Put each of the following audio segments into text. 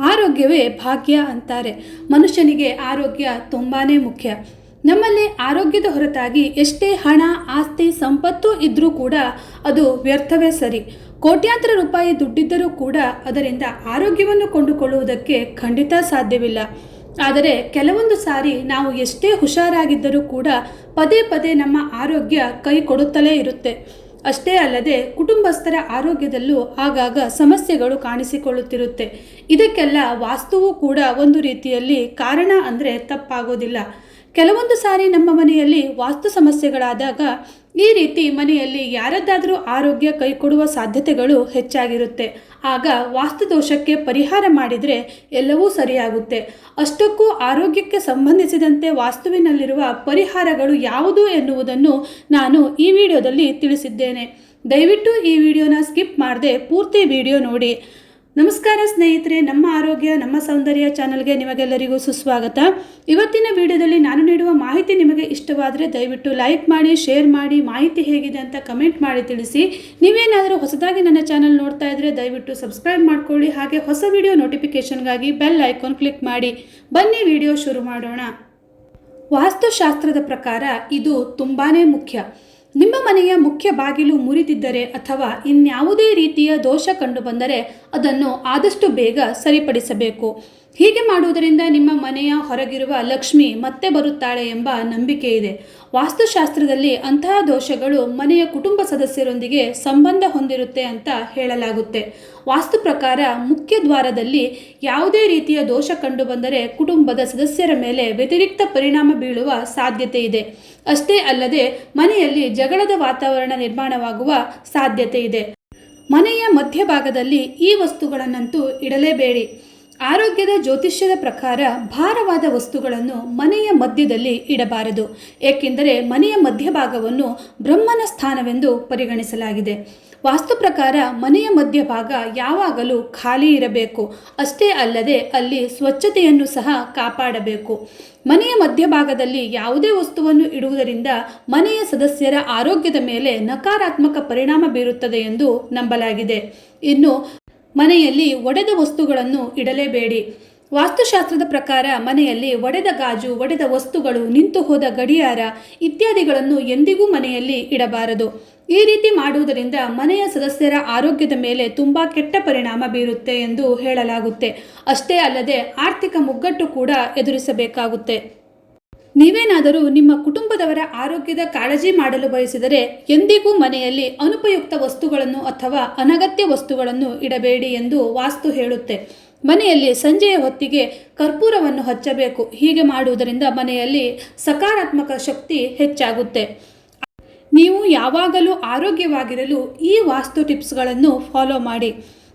ಆರೋಗ್ಯವೇ ಭಾಗ್ಯ ಅಂತಾರೆ. ಮನುಷ್ಯನಿಗೆ ಆರೋಗ್ಯ ತುಂಬಾ ಮುಖ್ಯ. ನಮ್ಮಲ್ಲಿ ಆರೋಗ್ಯದ ಹೊರತಾಗಿ ಎಷ್ಟೇ ಹಣ, ಆಸ್ತಿ, ಸಂಪತ್ತು ಇದ್ದರೂ ಕೂಡ ಅದು ವ್ಯರ್ಥವೇ ಸರಿ. ಕೋಟ್ಯಾಂತರ ರೂಪಾಯಿ ದುಡ್ಡಿದ್ದರೂ ಕೂಡ ಅದರಿಂದ ಆರೋಗ್ಯವನ್ನು ಕೊಂಡುಕೊಳ್ಳುವುದಕ್ಕೆ ಖಂಡಿತ ಸಾಧ್ಯವಿಲ್ಲ. ಆದರೆ ಕೆಲವೊಂದು ಸಾರಿ ನಾವು ಎಷ್ಟೇ ಹುಷಾರಾಗಿದ್ದರೂ ಕೂಡ ಪದೇ ಪದೇ ನಮ್ಮ ಆರೋಗ್ಯ ಕೈ ಕೊಡುತ್ತಲೇ ಇರುತ್ತೆ. ಅಷ್ಟೇ ಅಲ್ಲದೆ ಕುಟುಂಬಸ್ಥರ ಆರೋಗ್ಯದಲ್ಲೂ ಆಗಾಗ ಸಮಸ್ಯೆಗಳು ಕಾಣಿಸಿಕೊಳ್ಳುತ್ತಿರುತ್ತೆ. ಇದಕ್ಕೆಲ್ಲ ವಾಸ್ತುವು ಕೂಡ ಒಂದು ರೀತಿಯಲ್ಲಿ ಕಾರಣ ಅಂದರೆ ತಪ್ಪಾಗೋದಿಲ್ಲ. ಕೆಲವೊಂದು ಸಾರಿ ನಮ್ಮ ಮನೆಯಲ್ಲಿ ವಾಸ್ತು ಸಮಸ್ಯೆಗಳಾದಾಗ ಈ ರೀತಿ ಮನೆಯಲ್ಲಿ ಯಾರದ್ದಾದರೂ ಆರೋಗ್ಯ ಕೈಕೊಡುವ ಸಾಧ್ಯತೆಗಳು ಹೆಚ್ಚಾಗಿರುತ್ತೆ. ಆಗ ವಾಸ್ತು ದೋಷಕ್ಕೆ ಪರಿಹಾರ ಮಾಡಿದರೆ ಎಲ್ಲವೂ ಸರಿಯಾಗುತ್ತೆ. ಅಷ್ಟಕ್ಕೂ ಆರೋಗ್ಯಕ್ಕೆ ಸಂಬಂಧಿಸಿದಂತೆ ವಾಸ್ತುವಿನಲ್ಲಿರುವ ಪರಿಹಾರಗಳು ಯಾವುದು ಎನ್ನುವುದನ್ನು ನಾನು ಈ ವಿಡಿಯೋದಲ್ಲಿ ತಿಳಿಸಿದ್ದೇನೆ. ದಯವಿಟ್ಟು ಈ ವಿಡಿಯೋನ ಸ್ಕಿಪ್ ಮಾಡದೆ ಪೂರ್ತಿ ವಿಡಿಯೋ ನೋಡಿ. ನಮಸ್ಕಾರ ಸ್ನೇಹಿತರೆ, ನಮ್ಮ ಆರೋಗ್ಯ, ನಮ್ಮ ಸೌಂದರ್ಯ ಚಾನಲ್ಗೆ ನಿಮಗೆಲ್ಲರಿಗೂ ಸುಸ್ವಾಗತ. ಇವತ್ತಿನ ವಿಡಿಯೋದಲ್ಲಿ ನಾನು ನೀಡುವ ಮಾಹಿತಿ ನಿಮಗೆ ಇಷ್ಟವಾದರೆ ದಯವಿಟ್ಟು ಲೈಕ್ ಮಾಡಿ, ಶೇರ್ ಮಾಡಿ, ಮಾಹಿತಿ ಹೇಗಿದೆ ಅಂತ ಕಮೆಂಟ್ ಮಾಡಿ ತಿಳಿಸಿ. ನೀವೇನಾದರೂ ಹೊಸದಾಗಿ ನನ್ನ ಚಾನಲ್ ನೋಡ್ತಾ ಇದ್ದರೆ ದಯವಿಟ್ಟು ಸಬ್ಸ್ಕ್ರೈಬ್ ಮಾಡ್ಕೊಳ್ಳಿ, ಹಾಗೆ ಹೊಸ ವಿಡಿಯೋ ನೋಟಿಫಿಕೇಷನ್ಗಾಗಿ ಬೆಲ್ ಐಕಾನ್ ಕ್ಲಿಕ್ ಮಾಡಿ. ಬನ್ನಿ ವಿಡಿಯೋ ಶುರು ಮಾಡೋಣ. ವಾಸ್ತುಶಾಸ್ತ್ರದ ಪ್ರಕಾರ ಇದು ತುಂಬಾ ಮುಖ್ಯ. ನಿಮ್ಮ ಮನೆಯ ಮುಖ್ಯ ಬಾಗಿಲು ಮುರಿದಿದ್ದರೆ ಅಥವಾ ಇನ್ಯಾವುದೇ ರೀತಿಯ ದೋಷ ಕಂಡುಬಂದರೆ ಅದನ್ನು ಆದಷ್ಟು ಬೇಗ ಸರಿಪಡಿಸಬೇಕು. ಹೀಗೆ ಮಾಡುವುದರಿಂದ ನಿಮ್ಮ ಮನೆಯ ಹೊರಗಿರುವ ಲಕ್ಷ್ಮಿ ಮತ್ತೆ ಬರುತ್ತಾಳೆ ಎಂಬ ನಂಬಿಕೆ ಇದೆ. ವಾಸ್ತುಶಾಸ್ತ್ರದಲ್ಲಿ ಅಂತಹ ದೋಷಗಳು ಮನೆಯ ಕುಟುಂಬ ಸದಸ್ಯರೊಂದಿಗೆ ಸಂಬಂಧ ಹೊಂದಿರುತ್ತೆ ಅಂತ ಹೇಳಲಾಗುತ್ತೆ. ವಾಸ್ತು ಪ್ರಕಾರ ಮುಖ್ಯ ದ್ವಾರದಲ್ಲಿ ಯಾವುದೇ ರೀತಿಯ ದೋಷ ಕಂಡುಬಂದರೆ ಕುಟುಂಬದ ಸದಸ್ಯರ ಮೇಲೆ ವ್ಯತಿರಿಕ್ತ ಪರಿಣಾಮ ಬೀಳುವ ಸಾಧ್ಯತೆ ಇದೆ. ಅಷ್ಟೇ ಅಲ್ಲದೆ ಮನೆಯಲ್ಲಿ ಜಗಳದ ವಾತಾವರಣ ನಿರ್ಮಾಣವಾಗುವ ಸಾಧ್ಯತೆ ಇದೆ. ಮನೆಯ ಮಧ್ಯಭಾಗದಲ್ಲಿ ಈ ವಸ್ತುಗಳನ್ನಂತೂ ಇಡಲೇಬೇಡಿ. ಆರೋಗ್ಯದ ಜ್ಯೋತಿಷ್ಯದ ಪ್ರಕಾರ ಭಾರವಾದ ವಸ್ತುಗಳನ್ನು ಮನೆಯ ಮಧ್ಯದಲ್ಲಿ ಇಡಬಾರದು. ಏಕೆಂದರೆ ಮನೆಯ ಮಧ್ಯಭಾಗವನ್ನು ಬ್ರಹ್ಮನ ಸ್ಥಾನವೆಂದು ಪರಿಗಣಿಸಲಾಗಿದೆ. ವಾಸ್ತು ಪ್ರಕಾರ ಮನೆಯ ಮಧ್ಯಭಾಗ ಯಾವಾಗಲೂ ಖಾಲಿ ಇರಬೇಕು. ಅಷ್ಟೇ ಅಲ್ಲದೆ ಅಲ್ಲಿ ಸ್ವಚ್ಛತೆಯನ್ನು ಸಹ ಕಾಪಾಡಬೇಕು. ಮನೆಯ ಮಧ್ಯಭಾಗದಲ್ಲಿ ಯಾವುದೇ ವಸ್ತುವನ್ನು ಇಡುವುದರಿಂದ ಮನೆಯ ಸದಸ್ಯರ ಆರೋಗ್ಯದ ಮೇಲೆ ನಕಾರಾತ್ಮಕ ಪರಿಣಾಮ ಬೀರುತ್ತದೆ ಎಂದು ನಂಬಲಾಗಿದೆ. ಇನ್ನು ಮನೆಯಲ್ಲಿ ಒಡೆದ ವಸ್ತುಗಳನ್ನು ಇಡಲೇಬೇಡಿ. ವಾಸ್ತುಶಾಸ್ತ್ರದ ಪ್ರಕಾರ ಮನೆಯಲ್ಲಿ ಒಡೆದ ಗಾಜು, ಒಡೆದ ವಸ್ತುಗಳು, ನಿಂತು ಹೋದ ಗಡಿಯಾರ ಇತ್ಯಾದಿಗಳನ್ನು ಎಂದಿಗೂ ಮನೆಯಲ್ಲಿ ಇಡಬಾರದು. ಈ ರೀತಿ ಮಾಡುವುದರಿಂದ ಮನೆಯ ಸದಸ್ಯರ ಆರೋಗ್ಯದ ಮೇಲೆ ತುಂಬ ಕೆಟ್ಟ ಪರಿಣಾಮ ಬೀರುತ್ತೆ ಎಂದು ಹೇಳಲಾಗುತ್ತೆ. ಅಷ್ಟೇ ಅಲ್ಲದೆ ಆರ್ಥಿಕ ಮುಗ್ಗಟ್ಟು ಕೂಡ ಎದುರಿಸಬೇಕಾಗುತ್ತೆ. ನೀವೇನಾದರೂ ನಿಮ್ಮ ಕುಟುಂಬದವರ ಆರೋಗ್ಯದ ಕಾಳಜಿ ಮಾಡಲು ಬಯಸಿದರೆ ಎಂದಿಗೂ ಮನೆಯಲ್ಲಿ ಅನುಪಯುಕ್ತ ವಸ್ತುಗಳನ್ನು ಅಥವಾ ಅನಗತ್ಯ ವಸ್ತುಗಳನ್ನು ಇಡಬೇಡಿ ಎಂದು ವಾಸ್ತು ಹೇಳುತ್ತೆ. ಮನೆಯಲ್ಲಿ ಸಂಜೆಯ ಹೊತ್ತಿಗೆ ಕರ್ಪೂರವನ್ನು ಹಚ್ಚಬೇಕು. ಹೀಗೆ ಮಾಡುವುದರಿಂದ ಮನೆಯಲ್ಲಿ ಸಕಾರಾತ್ಮಕ ಶಕ್ತಿ ಹೆಚ್ಚಾಗುತ್ತೆ. ನೀವು ಯಾವಾಗಲೂ ಆರೋಗ್ಯವಾಗಿರಲು ಈ ವಾಸ್ತು ಟಿಪ್ಸ್ಗಳನ್ನು ಫಾಲೋ ಮಾಡಿ.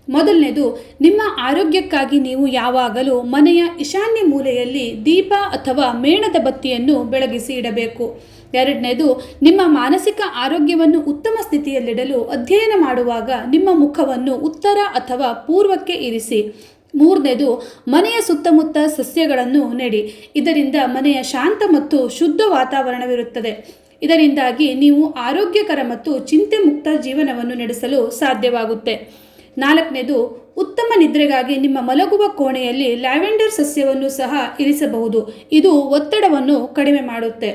ಮೊದಲನೇದು, ನಿಮ್ಮ ಆರೋಗ್ಯಕ್ಕಾಗಿ ನೀವು ಯಾವಾಗಲೂ ಮನೆಯ ಈಶಾನ್ಯ ಮೂಲೆಯಲ್ಲಿ ದೀಪ ಅಥವಾ ಮೇಣದ ಬತ್ತಿಯನ್ನು ಬೆಳಗಿಸಿ ಇಡಬೇಕು. ಎರಡನೇದು, ನಿಮ್ಮ ಮಾನಸಿಕ ಆರೋಗ್ಯವನ್ನು ಉತ್ತಮ ಸ್ಥಿತಿಯಲ್ಲಿಡಲು ಅಧ್ಯಯನ ಮಾಡುವಾಗ ನಿಮ್ಮ ಮುಖವನ್ನು ಉತ್ತರ ಅಥವಾ ಪೂರ್ವಕ್ಕೆ ಇರಿಸಿ. ಮೂರನೇದು, ಮನೆಯ ಸುತ್ತಮುತ್ತ ಸಸ್ಯಗಳನ್ನು ನೆಡಿ. ಇದರಿಂದ ಮನೆಯ ಶಾಂತ ಮತ್ತು ಶುದ್ಧ ವಾತಾವರಣವಿರುತ್ತದೆ. ಇದರಿಂದಾಗಿ ನೀವು ಆರೋಗ್ಯಕರ ಮತ್ತು ಚಿಂತೆ ಮುಕ್ತ ಜೀವನವನ್ನು ನಡೆಸಲು ಸಾಧ್ಯವಾಗುತ್ತೆ. ನಾಲ್ಕನೇದು, ಉತ್ತಮ ನಿದ್ರೆಗಾಗಿ ನಿಮ್ಮ ಮಲಗುವ ಕೋಣೆಯಲ್ಲಿ ಲ್ಯಾವೆಂಡರ್ ಸಸ್ಯವನ್ನು ಸಹ ಇರಿಸಬಹುದು. ಇದು ಒತ್ತಡವನ್ನು ಕಡಿಮೆ ಮಾಡುತ್ತೆ.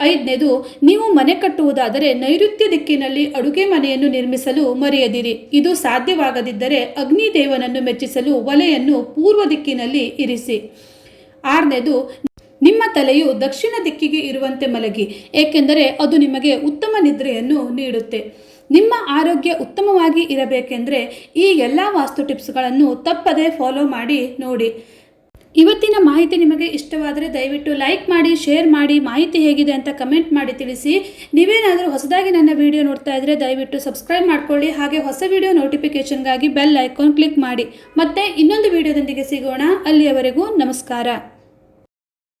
ಐದನೇದು, ನೀವು ಮನೆ ಕಟ್ಟುವುದಾದರೆ ನೈಋತ್ಯ ದಿಕ್ಕಿನಲ್ಲಿ ಅಡುಗೆ ಮನೆಯನ್ನು ನಿರ್ಮಿಸಲು ಮರೆಯದಿರಿ. ಇದು ಸಾಧ್ಯವಾಗದಿದ್ದರೆ ಅಗ್ನಿದೇವನನ್ನು ಮೆಚ್ಚಿಸಲು ಒಲೆಯನ್ನು ಪೂರ್ವ ದಿಕ್ಕಿನಲ್ಲಿ ಇರಿಸಿ. ಆರನೇದು, ನಿಮ್ಮ ತಲೆಯು ದಕ್ಷಿಣ ದಿಕ್ಕಿಗೆ ಇರುವಂತೆ ಮಲಗಿ, ಏಕೆಂದರೆ ಅದು ನಿಮಗೆ ಉತ್ತಮ ನಿದ್ರೆಯನ್ನು ನೀಡುತ್ತೆ. ನಿಮ್ಮ ಆರೋಗ್ಯ ಉತ್ತಮವಾಗಿ ಇರಬೇಕೆಂದರೆ ಈ ಎಲ್ಲ ವಾಸ್ತು ಟಿಪ್ಸ್ಗಳನ್ನು ತಪ್ಪದೇ ಫಾಲೋ ಮಾಡಿ ನೋಡಿ. ಇವತ್ತಿನ ಮಾಹಿತಿ ನಿಮಗೆ ಇಷ್ಟವಾದರೆ ದಯವಿಟ್ಟು ಲೈಕ್ ಮಾಡಿ, ಶೇರ್ ಮಾಡಿ, ಮಾಹಿತಿ ಹೇಗಿದೆ ಅಂತ ಕಮೆಂಟ್ ಮಾಡಿ ತಿಳಿಸಿ. ನೀವೇನಾದರೂ ಹೊಸದಾಗಿ ನನ್ನ ವಿಡಿಯೋ ನೋಡ್ತಾ ಇದ್ದರೆ ದಯವಿಟ್ಟು ಸಬ್ಸ್ಕ್ರೈಬ್ ಮಾಡ್ಕೊಳ್ಳಿ, ಹಾಗೆ ಹೊಸ ವಿಡಿಯೋ ನೋಟಿಫಿಕೇಷನ್ಗಾಗಿ ಬೆಲ್ ಐಕಾನ್ ಕ್ಲಿಕ್ ಮಾಡಿ. ಮತ್ತೆ ಇನ್ನೊಂದು ವಿಡಿಯೋದೊಂದಿಗೆ ಸಿಗೋಣ. ಅಲ್ಲಿಯವರೆಗೂ ನಮಸ್ಕಾರ.